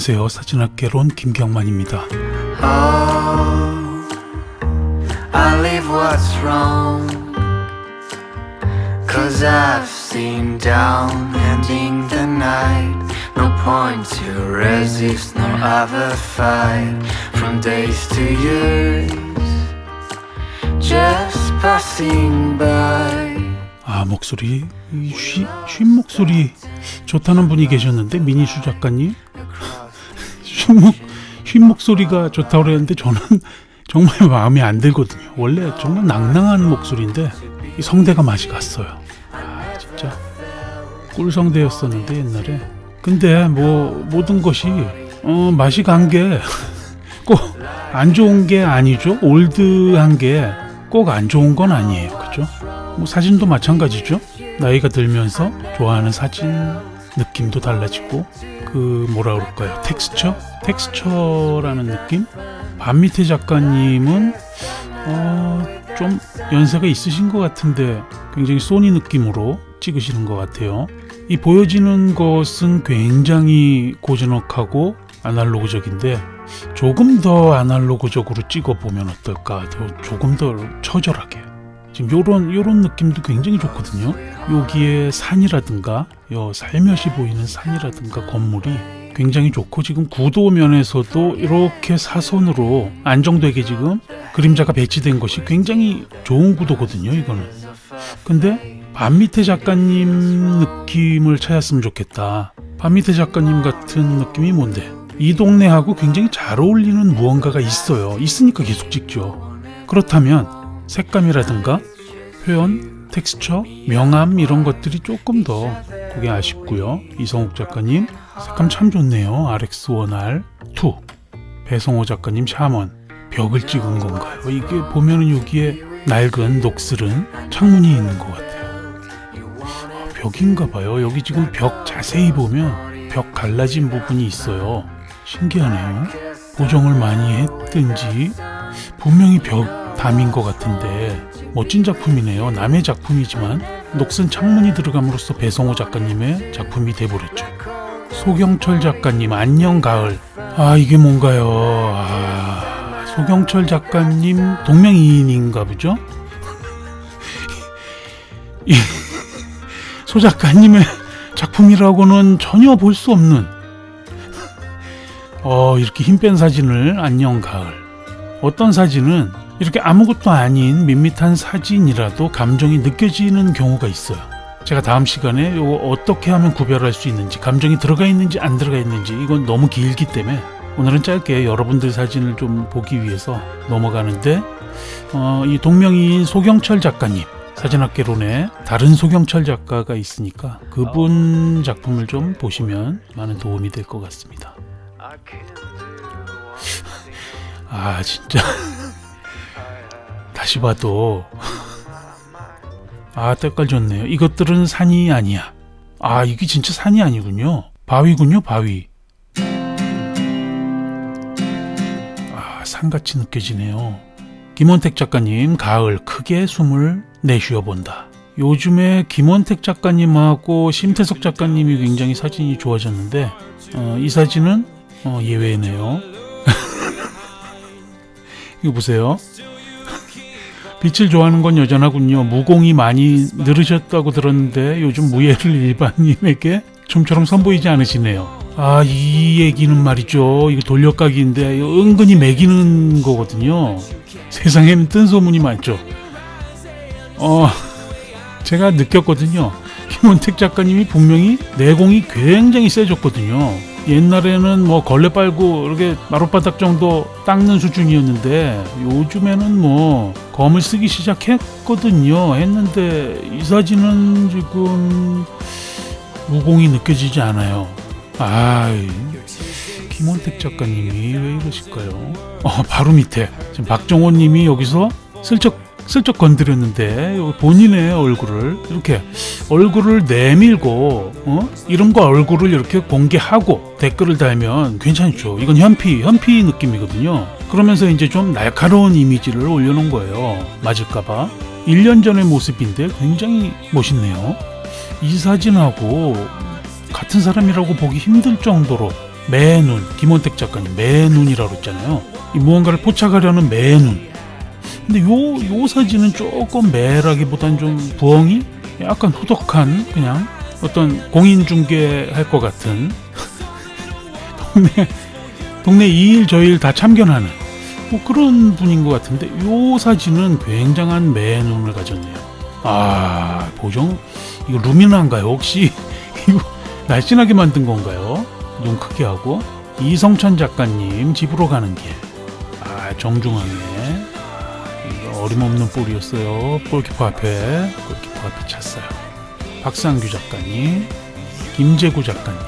안녕하세요. 사진학개론 김경만입니다. Oh, I leave what's wrong. Cause I've seen down ending the night. No point to resist, nor ever fight. From days to years, just passing by. 아 목소리 이 쉬, 쉰 목소리 좋다는 분이 계셨는데 미니수 작가님 쉰, 목, 쉰 목소리가 좋다고 그랬는데 저는 정말 마음에 안 들거든요. 원래 정말 낭낭한 목소리인데 이 성대가 맛이 갔어요. 아 진짜 꿀성대였었는데 옛날에 근데 뭐 모든 것이 어, 맛이 간 게 꼭 안 좋은 게 아니죠. 올드한 게 꼭 안 좋은 건 아니에요. 그죠? 뭐 사진도 마찬가지죠. 나이가 들면서 좋아하는 사진 느낌도 달라지고 그 뭐라 그럴까요? 텍스처? 텍스처라는 느낌? 반미태 작가님은 어, 좀 연세가 있으신 것 같은데 굉장히 소니 느낌으로 찍으시는 것 같아요. 이 보여지는 것은 굉장히 고즈넉하고 아날로그적인데 조금 더 아날로그적으로 찍어보면 어떨까? 더 조금 더 처절하게. 지금 요런 요런 느낌도 굉장히 좋거든요. 여기에 산이라든가 요 살며시 보이는 산이라든가 건물이 굉장히 좋고 지금 구도 면에서도 이렇게 사선으로 안정되게 지금 그림자가 배치된 것이 굉장히 좋은 구도거든요. 이거는. 근데 반미태 작가님 느낌을 찾았으면 좋겠다. 반미태 작가님 같은 느낌이 뭔데? 이 동네하고 굉장히 잘 어울리는 무언가가 있어요. 있으니까 계속 찍죠. 그렇다면 색감이라든가 표현, 텍스처, 명암 이런 것들이 조금 더 그게 아쉽고요. 이성욱 작가님 색감 참 좋네요. RX1R 2 배성호 작가님 샤먼 벽을 찍은 건가요? 이게 보면은 여기에 낡은 녹슬은 창문이 있는 것 같아요. 아, 벽인가 봐요. 여기 지금 벽 자세히 보면 벽 갈라진 부분이 있어요. 신기하네요. 보정을 많이 했든지 분명히 벽 담인 것 같은데 멋진 작품이네요. 남의 작품이지만 녹슨 창문이 들어감으로써 배성호 작가님의 작품이 돼버렸죠. 소경철 작가님 안녕 가을. 아 이게 뭔가요? 아, 소경철 작가님 동명이인인가 보죠? 이, 소 작가님의 작품이라고는 전혀 볼 수 없는 어 이렇게 힘 뺀 사진을 안녕 가을. 어떤 사진은 이렇게 아무것도 아닌 밋밋한 사진이라도 감정이 느껴지는 경우가 있어요. 제가 다음 시간에 이거 어떻게 하면 구별할 수 있는지, 감정이 들어가 있는지 안 들어가 있는지 이건 너무 길기 때문에 오늘은 짧게 여러분들 사진을 좀 보기 위해서 넘어가는데 어, 이 동명이인 소경철 작가님 사진학개론에 다른 소경철 작가가 있으니까 그분 작품을 좀 보시면 많은 도움이 될 것 같습니다. 아 진짜 다시 봐도 아 때깔 좋네요. 이것들은 산이 아니야. 아 이게 진짜 산이 아니군요. 바위군요 바위. 아 산같이 느껴지네요. 김원택 작가님 가을 크게 숨을 내쉬어 본다. 요즘에 김원택 작가님하고 심태석 작가님이 굉장히 사진이 좋아졌는데 어, 이 사진은 어, 예외네요. 이거 보세요. 빛을 좋아하는 건 여전하군요. 무공이 많이 늘으셨다고 들었는데 요즘 무예를 일반인에게 좀처럼 선보이지 않으시네요. 아, 이 얘기는 말이죠. 이거 돌려가기인데 은근히 매기는 거거든요. 세상에는 뜬 소문이 많죠. 어, 제가 느꼈거든요. 김원택 작가님이 분명히 내공이 굉장히 세졌거든요. 옛날에는 뭐 걸레 빨고 이렇게 마룻바닥 정도 닦는 수준이었는데 요즘에는 뭐 검을 쓰기 시작했거든요. 했는데 이 사진은 지금 무공이 느껴지지 않아요. 아, 김원택 작가님이 왜 이러실까요? 어, 바로 밑에 지금 박정호님이 여기서 슬쩍 슬쩍 건드렸는데 본인의 얼굴을 이렇게 얼굴을 내밀고 어? 이름과 얼굴을 이렇게 공개하고 댓글을 달면 괜찮죠. 이건 현피 현피 느낌이거든요. 그러면서 이제 좀 날카로운 이미지를 올려놓은 거예요. 맞을까봐. 1년 전의 모습인데 굉장히 멋있네요. 이 사진하고 같은 사람이라고 보기 힘들 정도로 매눈 김원택 작가님 매눈이라고 했잖아요. 이 무언가를 포착하려는 매눈. 근데 요 요 사진은 조금 매라기보단 좀 부엉이? 약간 후덕한 그냥 어떤 공인중개 할 것 같은. 동네 동네 이일 저일 다 참견하는. 뭐 그런 분인 것 같은데 요 사진은 굉장한 매눈을 가졌네요. 아 보정? 이거 루미나인가요 혹시? 이거 날씬하게 만든 건가요? 눈 크게 하고. 이성천 작가님 집으로 가는 길. 아 이거 어림없는 볼이었어요. 골키퍼 앞에 골키퍼 앞에 찼어요. 박상규 작가님, 김재구 작가님,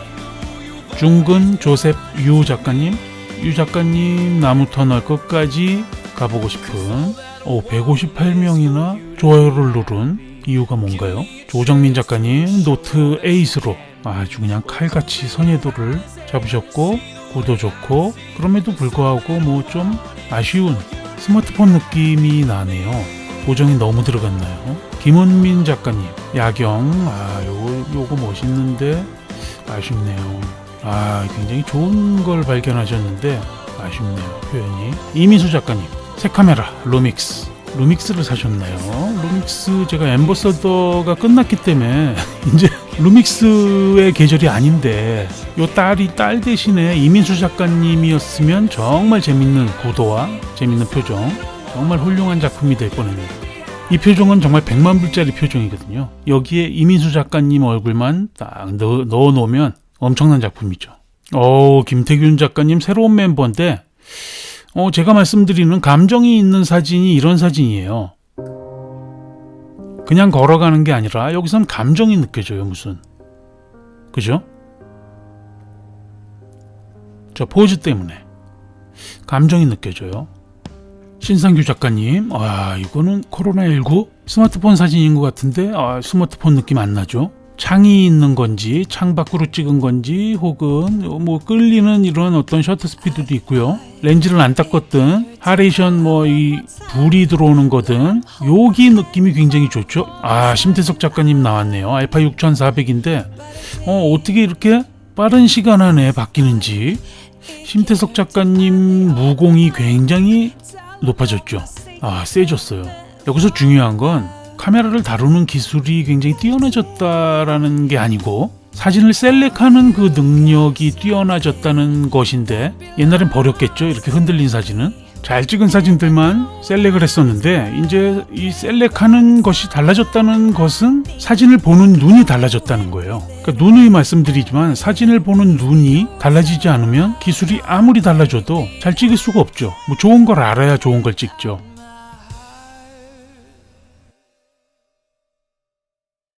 중근 조셉 유 작가님, 유 작가님 나무 터널 끝까지 가보고 싶은 오 158명이나 좋아요를 누른 이유가 뭔가요? 조정민 작가님 노트 에이스로 아주 그냥 칼같이 선예도를 잡으셨고 구도 좋고 그럼에도 불구하고 뭐 좀 아쉬운 스마트폰 느낌이 나네요. 보정이 너무 들어갔나요? 김은민 작가님 야경 아 요거 요거 멋있는데 아쉽네요. 아 굉장히 좋은 걸 발견하셨는데 아쉽네요 표현이 이미수 작가님 새 카메라 루믹스 루믹스를 사셨나요? 루믹스 제가 엠버서더가 끝났기 때문에 이제 루믹스의 계절이 아닌데 요 딸이 딸 대신에 이민수 작가님이었으면 정말 재밌는 구도와 재밌는 표정 정말 훌륭한 작품이 될 뻔했네요. 이 표정은 정말 100만 불짜리 표정이거든요. 여기에 이민수 작가님 얼굴만 딱 넣어, 놓으면 엄청난 작품이죠. 어, 김태균 작가님 새로운 멤버인데 어, 제가 말씀드리는 감정이 있는 사진이 이런 사진이에요. 그냥 걸어가는 게 아니라 여기선 감정이 느껴져요, 무슨. 그죠? 저 포즈 때문에 감정이 느껴져요. 신상규 작가님, 아, 이거는 코로나19 스마트폰 사진인 것 같은데, 아, 스마트폰 느낌 안 나죠? 창이 있는 건지, 창 밖으로 찍은 건지, 혹은 뭐 끌리는 이런 어떤 셔터 스피드도 있고요. 렌즈를 안 닦았든, 하레이션 뭐 이 불이 들어오는 거든, 여기 느낌이 굉장히 좋죠? 아, 심태석 작가님 나왔네요. 알파 6400인데, 어, 어떻게 이렇게 빠른 시간 안에 바뀌는지, 심태석 작가님 무공이 굉장히 높아졌죠. 아, 세졌어요. 여기서 중요한 건 카메라를 다루는 기술이 굉장히 뛰어나졌다라는 게 아니고 사진을 셀렉하는 그 능력이 뛰어나졌다는 것인데 옛날엔 버렸겠죠. 이렇게 흔들린 사진은 잘 찍은 사진들만 셀렉을 했었는데 이제 이 셀렉하는 것이 달라졌다는 것은 사진을 보는 눈이 달라졌다는 거예요. 그러니까 누누이 말씀드리지만 사진을 보는 눈이 달라지지 않으면 기술이 아무리 달라져도 잘 찍을 수가 없죠. 뭐 좋은 걸 알아야 좋은 걸 찍죠.